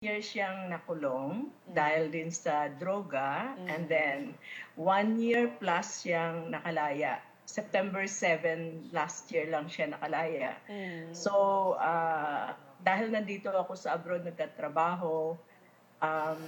years siyang nakulong dahil din sa droga Mm. and then one year plus siyang nakalaya. September 7 last year lang siya nakalaya. Mm. So, ah, dahil nandito ako sa abroad nagtatrabaho, um,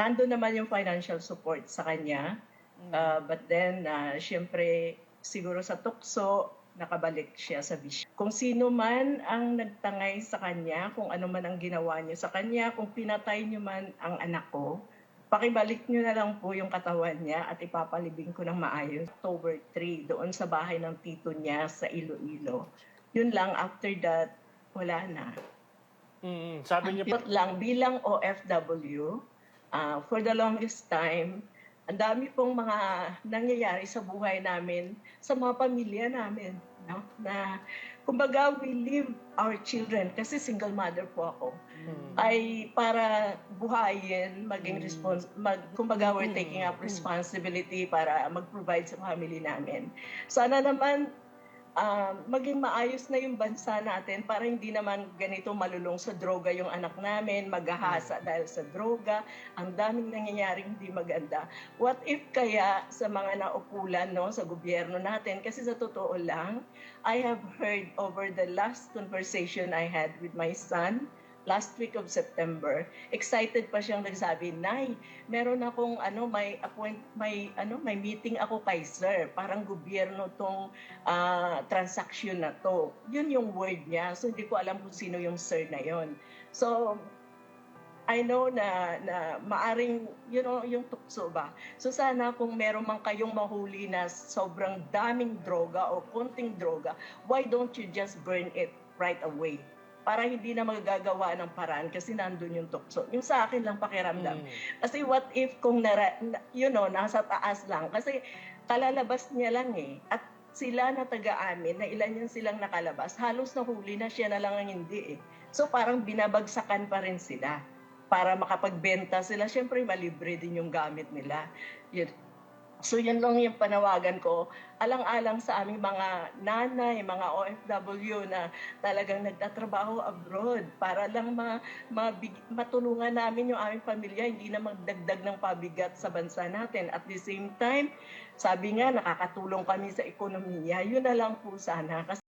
nandun naman yung financial support sa kanya. Ah, but then, uh, syempre, siguro sa tukso, nakabalik siya sa bisyo. Kung sino man ang nagtangay sa kanya, kung ano man ang ginawa niyo sa kanya, kung pinatay niyo man ang anak ko, pakibalik niyo na lang po yung katawan niya at ipapalibing ko ng maayos. October 3, doon sa bahay ng tito niya sa Iloilo. Yun lang, after that, wala na. Mm, sabi niyo But lang, bilang OFW, ah, for the longest time, ang dami pong mga nangyayari sa buhay namin, sa mga pamilya namin. No? Na, kumbaga, we leave our children, kasi single mother po ako, mm, ay para buhayin, maging Mm. respons mag, kumbaga we're Mm. taking up Mm. responsibility para mag-provide sa family namin. Sana naman ah, maging maayos na yung bansa natin para hindi naman ganito malulong sa droga yung anak namin, maghahasa dahil sa droga, ang daming nangyayaring hindi maganda. What if kaya sa mga naupulan no, sa gobyerno natin, kasi sa totoo lang, I have heard over the last conversation I had with my son, last week of September, excited pa siyang nagsabi, Nay, meron akong ano, may appoint, may ano, may meeting ako kay sir. Parang gobyerno tong ah, transaction na to. Yun yung word niya. So hindi ko alam kung sino yung sir na yon. So I know na na maaring you know yung tukso ba. So sana kung meron man kayong mahuli na sobrang daming droga o konting droga, why don't you just burn it right away? Para hindi na magagawa ng paraan kasi nandun yung tukso. Yung sa akin lang pakiramdam. mm, Kasi what if kung nara, na- you know, nasa taas lang. Kasi kalalabas niya lang eh. At sila na taga-amin, na ilan yan silang nakalabas, halos nahuli na siya na lang ang hindi eh. So parang binabagsakan pa rin sila para makapagbenta sila. Siyempre malibre din yung gamit nila. Yun. So yun lang yung panawagan ko. Alang-alang sa aming mga nanay, mga OFW na talagang nagtatrabaho abroad para lang ma, mabig- matulungan namin yung aming pamilya, hindi na magdagdag ng pabigat sa bansa natin. At the same time, sabi nga, nakakatulong kami sa ekonomiya. Yun na lang po sana. Kasi